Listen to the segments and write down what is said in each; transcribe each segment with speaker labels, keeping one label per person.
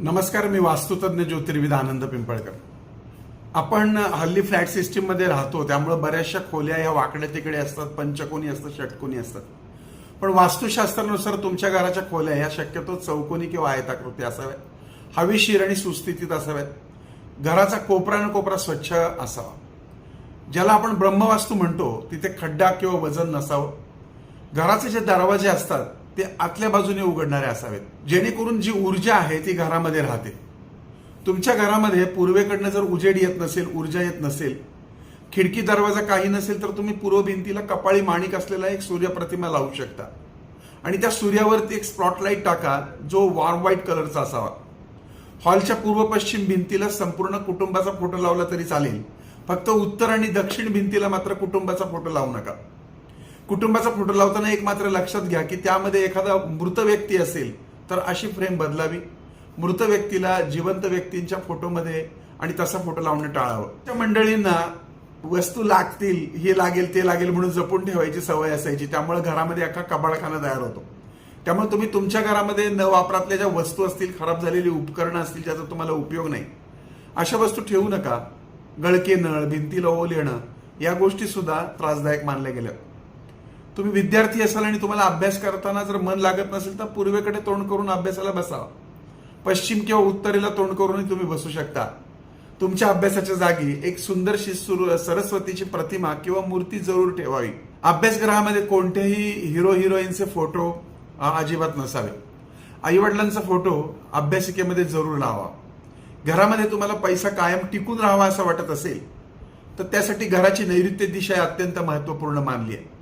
Speaker 1: नमस्कार मी वास्तुतज्ञ ज्योतिर्विद आनंद पिंपळकर. आपण हल्ली फ्लॅट सिस्टीममध्ये राहतो त्यामुळे बऱ्याचशा खोल्या ह्या वाकड्या तिकडे असतात पंचकोनी असतात षटकोनी असतात. पण वास्तुशास्त्रानुसार तुमच्या घराच्या खोल्या ह्या शक्यतो चौकोनी किंवा आयताकृती असाव्यात. हवेशीर आणि सुस्थितीत असाव्यात. घराचा कोपरा न कोपरा स्वच्छ असावा. ज्याला आपण ब्रह्मवास्तू म्हणतो तिथे खड्डा किंवा वजन नसावं. घराचे जे दरवाजे असतात ते आतल्या बाजूने उघडणारे असावेत. जेणेकरून जी ऊर्जा आहे ती घरामध्ये राहते. तुमच्या घरामध्ये पूर्वेकडनं जर उजेड येत नसेल ऊर्जा येत नसेल खिडकी दरवाजा काही नसेल तर तुम्ही पूर्व भिंतीला कपाळी माणिक असलेला एक सूर्यप्रतिमा लावू शकता. आणि त्या सूर्यावरती एक स्पॉटलाईट टाका जो वॉर्म व्हाईट कलरचा असावा. हॉलच्या पूर्व पश्चिम भिंतीला संपूर्ण कुटुंबाचा फोटो लावला तरी चालेल. फक्त उत्तर आणि दक्षिण भिंतीला मात्र कुटुंबाचा फोटो लावू नका. कुटुंबाचा फोटो लावताना एक मात्र लक्षात घ्या की त्यामध्ये एखादा मृत व्यक्ती असेल तर अशी फ्रेम बदलावी. मृत व्यक्तीला जिवंत व्यक्तींच्या फोटोमध्ये आणि तसा फोटो लावणं टाळावं. त्या मंडळींना वस्तू लागतील हे लागेल ते लागेल म्हणून जपून ठेवायची सवय असायची. त्यामुळे घरामध्ये अख्खा कबाडखाना तयार होतो. त्यामुळे तुम्ही तुमच्या घरामध्ये न वापरातल्या ज्या वस्तू असतील खराब झालेली उपकरणं असतील ज्याचा तुम्हाला उपयोग नाही अशा वस्तू ठेवू नका. गळके नळ भिंतीला ओल येणं या गोष्टी सुद्धा त्रासदायक मानल्या गेल्या. तुम्ही विद्यार्थी असाल आणि तुम्हाला अभ्यास करताना जर मन लागत नसेल तर पूर्वेकडे तोंड करून अभ्यासाला बसावा. पश्चिम किंवा उत्तरेला तोंड करूनही तुम्ही बसू शकता. तुमच्या अभ्यासाच्या जागी एक सुंदरशी सुर सरस्वतीची प्रतिमा किंवा मूर्ती जरूर ठेवावी. अभ्यासगृहामध्ये कोणतेही हिरो हिरोईनचे फोटो अजिबात नसावे. आईवडिलांचा फोटो अभ्यासिकेमध्ये जरूर लावा. घरामध्ये तुम्हाला पैसा कायम टिकून राहावा असं वाटत असेल तर त्यासाठी घराची नैऋत्य दिशा अत्यंत महत्त्वपूर्ण मानली आहे.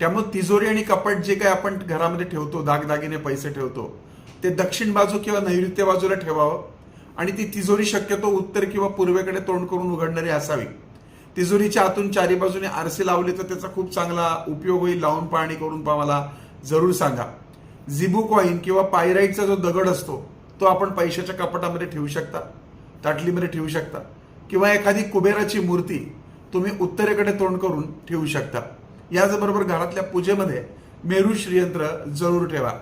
Speaker 1: त्यामुळे तिजोरी आणि कपाट जे काही आपण घरामध्ये ठेवतो दागदागिने पैसे ठेवतो ते दक्षिण बाजू किंवा नैऋत्य बाजूला ठेवावं आणि ती तिजोरी शक्यतो उत्तर किंवा पूर्वेकडे तोंड करून उघडणारी असावी. तिजोरीच्या आतून चारी बाजूने आरसे लावले तर त्याचा खूप चांगला उपयोग होईल. लावून पाहणी करून पहा मला जरूर सांगा. झिबू कॉईन किंवा पायराईटचा जो दगड असतो तो आपण पैशाच्या कपाटामध्ये ठेवू शकता ताटलीमध्ये ठेवू शकता किंवा एखादी कुबेराची मूर्ती तुम्ही उत्तरेकडे तोंड करून ठेवू शकता. याचबरोबर घरातल्या पूजेमध्ये मेरू श्रीयंत्र जरूर ठेवा.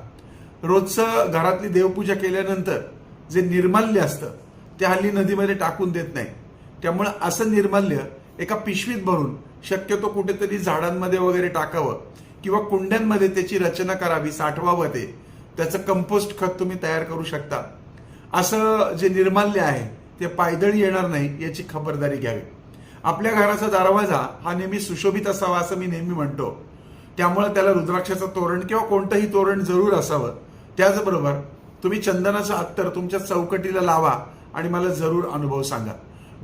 Speaker 1: रोजचं घरातली देवपूजा केल्यानंतर जे निर्माल्य असतं ते हल्ली नदीमध्ये टाकून देत नाही. त्यामुळं असं निर्माल्य एका पिशवीत भरून शक्यतो कुठेतरी झाडांमध्ये वगैरे टाकावं किंवा कुंड्यांमध्ये त्याची रचना करावी साठवावं ते. त्याचं कंपोस्ट खत तुम्ही तयार करू शकता. असं जे निर्माल्य आहे ते पायदळी येणार नाही याची खबरदारी घ्यावी. आपल्या घराचा दरवाजा हा नेहमी सुशोभित असावा असं मी नेहमी म्हणतो. त्यामुळे त्याला रुद्राक्षाचं तोरण किंवा कोणतंही तोरण जरूर असावं. त्याचबरोबर तुम्ही चंदनाचं अत्तर तुमच्या चौकटीला लावा आणि मला जरूर अनुभव सांगा.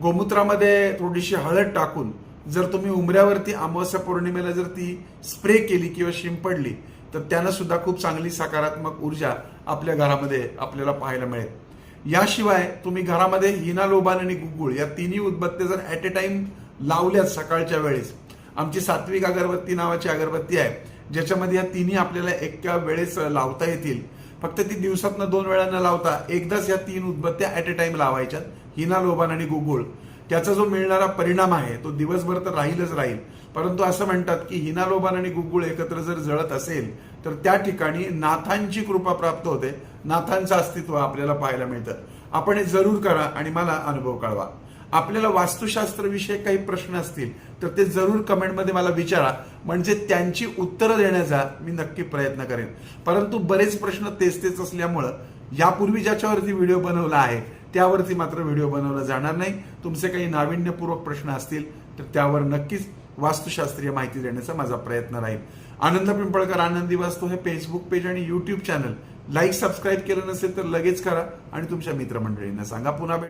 Speaker 1: गोमूत्रामध्ये थोडीशी हळद टाकून जर तुम्ही उमऱ्यावरती अमावस्या पौर्णिमेला जर ती स्प्रे केली किंवा शिंपडली तर त्यानं सुद्धा खूप चांगली सकारात्मक ऊर्जा आपल्या घरामध्ये आपल्याला पाहायला मिळेल. याशिवाय तुम्ही घरामध्ये हिना लोबान आणि गुगुळ या तिन्ही उदबत्त्या जर ॲट ए टाइम लावल्यात सकाळच्या वेळेस आमची सात्विक अगरबत्ती नावाची अगरबत्ती आहे ज्याच्यामध्ये या तिन्ही आपल्याला एका वेळेस लावता येतील. फक्त ती दिवसातनं दोन वेळा न लावता एकदाच या तीन उदबत्त्या ऍट ए टाइम लावायच्यात हिना लोबान आणि गुगुळ. त्याचा जो मिळणारा परिणाम आहे तो दिवसभर तर राहीलच राहील. परंतु असं म्हणतात की हिनालोबान आणि गुगुळ एकत्र जर जळत असेल तर त्या ठिकाणी नाथांची कृपा प्राप्त होते. नाथांचं अस्तित्व आपल्याला पाहायला मिळतं. आपण हे जरूर करा आणि मला अनुभव कळवा. आपल्याला वास्तुशास्त्र विषयक काही प्रश्न असतील तर ते जरूर कमेंटमध्ये मला विचारा. म्हणजे त्यांची उत्तरं देण्याचा मी नक्की प्रयत्न करेन. परंतु बरेच प्रश्न तेच तेच असल्यामुळं यापूर्वी ज्याच्यावरती व्हिडिओ बनवला आहे त्यावरती मात्र व्हिडिओ बनवला जाणार नाही. तुमचे काही नाविन्यपूर्वक प्रश्न असतील तर त्यावर नक्कीच वास्तुशास्त्रीय माहिती देण्याचा माझा प्रयत्न राहील. आनंद पिंपळकर आनंदी वास्तू हे फेसबुक पेज आणि युट्यूब चॅनल लाईक सबस्क्राईब केलं नसेल तर लगेच करा आणि तुमच्या मित्रमंडळींना सांगा. पुन्हा भेट.